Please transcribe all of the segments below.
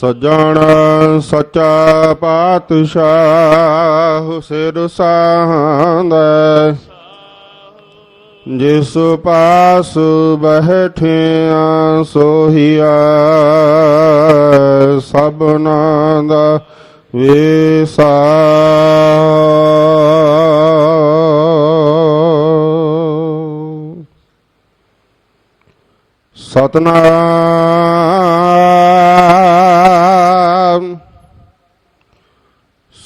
ਸਜਣ ਸੱਚਾ ਪਾਤਸ਼ਾਹ ਸਿਰ ਸਾਹੰਦ ਜਿਸ ਪਾਸ ਬਹਿਠਿਆ ਸੋਹੀਆ ਸਭਨਾ ਦਾ ਵੇਸਾ ਸਤਨਾਮ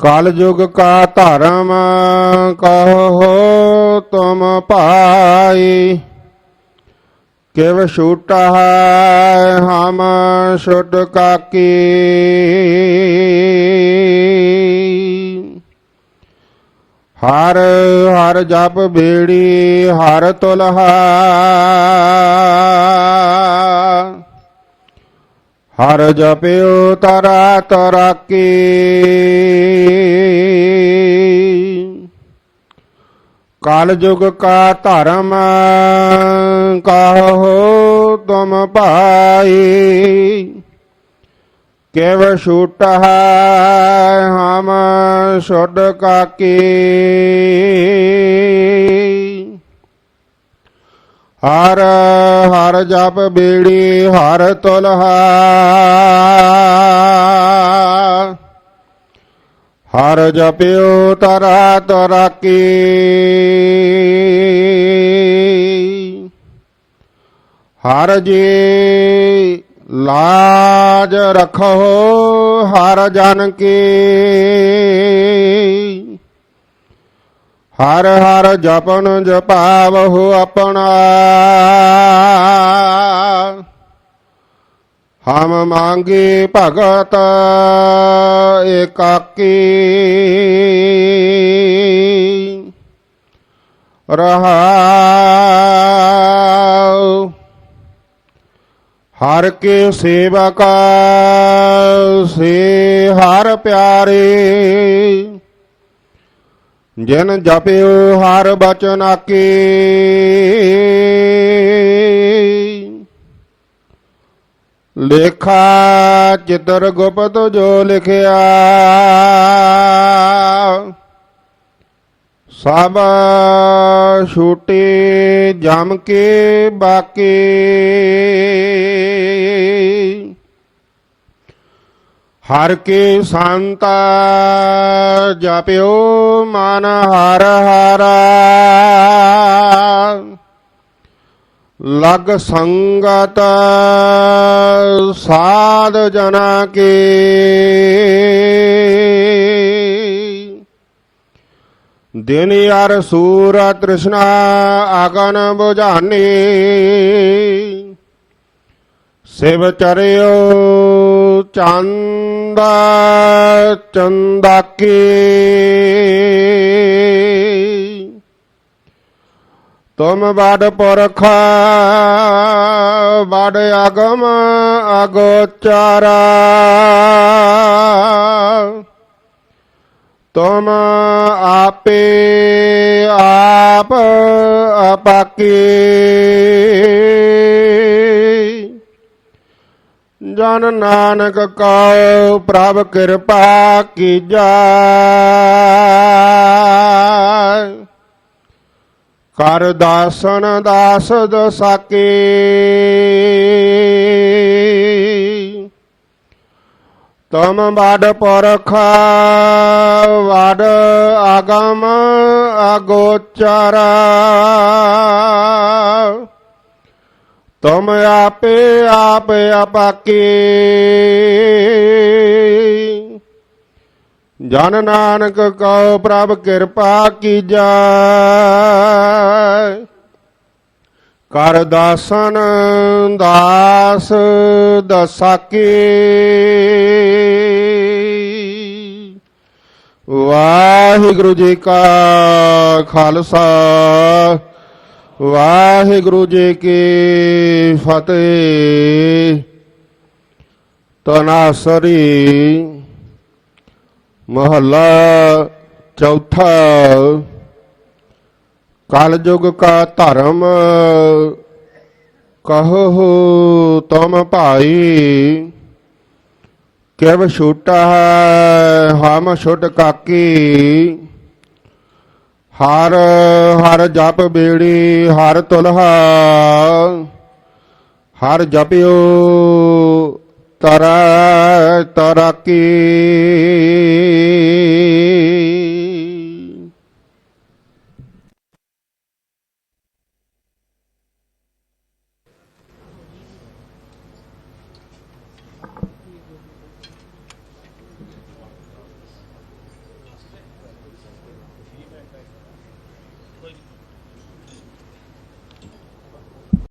ਕਲ ਯੁਗ ਕਾ ਧਰਮ ਕਹੋ ਤੁਮ ਭਾਈ, ਕਿਵ ਛੂਟਾ ਹੈ ਹਮ ਛੁਟ ਕਾਕੀ। ਹਰ ਹਰ ਜਪ ਬੇੜੀ, ਹਰ ਤੁਲਹਾ। ਹਰ ਜਪਿਓ ਤਰਾ ਤਰਾਕੀ। ਕਾਲ ਯੁਗ ਕਾ ਧਰਮ ਕਹੋ ਤੁਮ ਭਾਈ। ਕਿਵ ਛੂਟ ਹੈ ਹਮ ਛੁੱਡ ਕਾਕੀ। ਹਰ ਹਰ ਜਪ ਬੀੜੀ, ਹਰ ਤੁਲਹਾ ਹਰ ਜਪਿਓ ਤਰਾ ਤਰਾਕੀ। ਹਰ ਜੀ ਲਾਜ ਰਖੋ ਹਰ ਜਨ ਕੀ। ਹਰ ਹਰ ਜਪਨ ਜਪਾਵਹੁ ਆਪਣਾ। ਹਮ ਮੰਗੇ ਭਗਤ ਏਕਾਕੀ। ਰਹਾਉ। ਹਰ ਕੇ ਸੇਵਕਾ ਸੇ ਹਰ ਪਿਆਰੇ। ਜਿਨ ਜਪਿਓ ਹਰ ਬਚਨ ਆਕੇ। ਲੇਖਾ ਚਿਤਰ ਗੁਪਤ ਜੋ ਲਿਖਿਆ। ਸਭ ਛੂਟੇ ਜਮ ਕੇ ਬਾਕੇ। ਹਰ ਕੇ ਸੰਤਾ ਜਪਿਓ ਮਨ ਹਰ ਹਰਾ। ਲਗ ਸੰਗਤ ਸਾਧ ਜਨਾ ਕੇ। ਦਿਨ ਯਾਰ ਸੂਰ ਤ੍ਰਿਸ਼ਨਾ ਆਗਨ 부ਝਾਨੀ ਸਿਵ ਚਰਿਓ ਚੰਦ ਚੰਦਾਕੀ ਤੁਮ ਬੜ ਪੁਰਖ ਬੜ ਅਗਮ ਅਗੋਚਾਰਾ। ਤੁਮ ਆਪੇ ਆਪ ਅਪਾਕੇ। ਜਨ ਨਾਨਕ ਕਉ ਪ੍ਰਭ ਕਿਰਪਾ ਕੀਜੈ ਕਰ ਦਾਸਨ ਦਾਸ ਦਸਾਕੇ ਤਮ ਬਾਡ ਪਰਖ ਵਾਡ ਆਗਮ ਅਗੋਚਰ। ਤੁਮ ਆਪੇ ਆਪ ਅਪਾਕੇ। ਜਨ ਨਾਨਕ ਕਉ ਪ੍ਰਭ ਕਿਰਪਾ ਕੀਜੈ। ਕਰ ਦਾਸਨ ਦਾਸ ਦਸਾਕੇ। ਵਾਹਿਗੁਰੂ ਜੀ ਕਾ ਖਾਲਸਾ। ਵਾਹਿਗੁਰੂ ਜੀ ਕੀ ਫਤਿਹ। ਤਨਾਸਰੀ ਮਹੱਲਾ ਚੌਥਾ। ਕਲਯੁਗ ਕਾ ਧਰਮ ਕਹੋ ਤੁਮ ਭਾਈ, ਕਿਵ ਛੂਟਾ ਹਮ ਛੁਟ ਕਾਕੀ। ਹਰ ਹਰ ਜਪ ਬੇੜੀ ਹਰ ਤੁਲਹਾ ਹਰ ਜਪਿਓ ਤਰ ਤਰਾਕੀ।